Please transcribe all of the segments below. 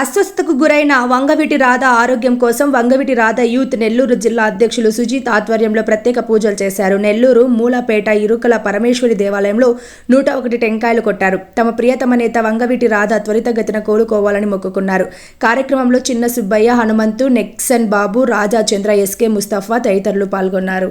అస్వస్థతకు గురైన వంగవిటి రాధ ఆరోగ్యం కోసం వంగవిటి రాధ యూత్ నెల్లూరు జిల్లా అధ్యక్షులు సుజిత్ ఆధ్వర్యంలో ప్రత్యేక పూజలు చేశారు. నెల్లూరు మూలపేట ఇరుకల పరమేశ్వరి దేవాలయంలో నూట ఒకటి టెంకాయలు కొట్టారు. తమ ప్రియతమ నేత వంగవిటి రాధ త్వరితగతిన కోలుకోవాలని మొక్కుకున్నారు. కార్యక్రమంలో చిన్న Subbaiah Hanumanthu Nixon Babu Raja Chandra S K Mustafa తదితరులు పాల్గొన్నారు.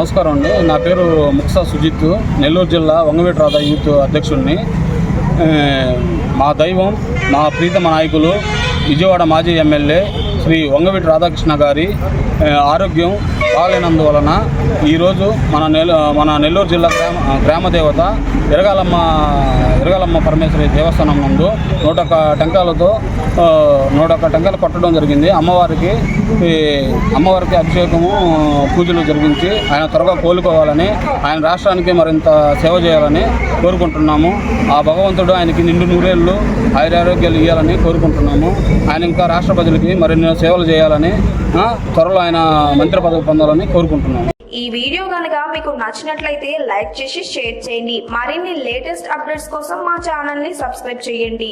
నమస్కారం అండి. నా పేరు ముక్సా సుజిత్. నెల్లూరు జిల్లా వంగవీటి రాధా యూత్ అధ్యక్షుడిని. మా దైవం మా ప్రీతమ నాయకులు విజయవాడ మాజీ ఎమ్మెల్యే శ్రీ వంగవీటి రాధాకృష్ణ గారి ఆరోగ్యం బాగాలేనందువలన ఈరోజు మన నెల మన నెల్లూరు జిల్లా గ్రామ గ్రామదేవత ఎరగాలమ్మ ఎరగాలమ్మ పరమేశ్వరి దేవస్థానం నందు నూటొక్క టెంకాలతో నూటొక్క ఆ, నూట కొట్టడం జరిగింది. అమ్మవారికి ఈ అమ్మవారికి అభిషేకము పూజలు జరిగించి ఆయన త్వరగా కోలుకోవాలని ఆయన రాష్ట్రానికి మరింత సేవ చేయాలని కోరుకుంటున్నాము. ఆ భగవంతుడు ఆయనకి నిండు నూరేళ్ళు ఆయురారోగ్యాలు ఇవ్వాలని కోరుకుంటున్నాము. ఆయన ఇంకా రాష్ట్ర ప్రజలకి మరిన్ని సేవలు చేయాలని త్వరలో ఆయన మంత్రి పదవి పొందాలని కోరుకుంటున్నాను. ఈ వీడియో కనుక మీకు నచ్చినట్లయితే లైక్ చేసి షేర్ చేయండి. మరిన్ని లేటెస్ట్ అప్డేట్స్ కోసం మా ఛానల్ని సబ్స్క్రైబ్ చేయండి.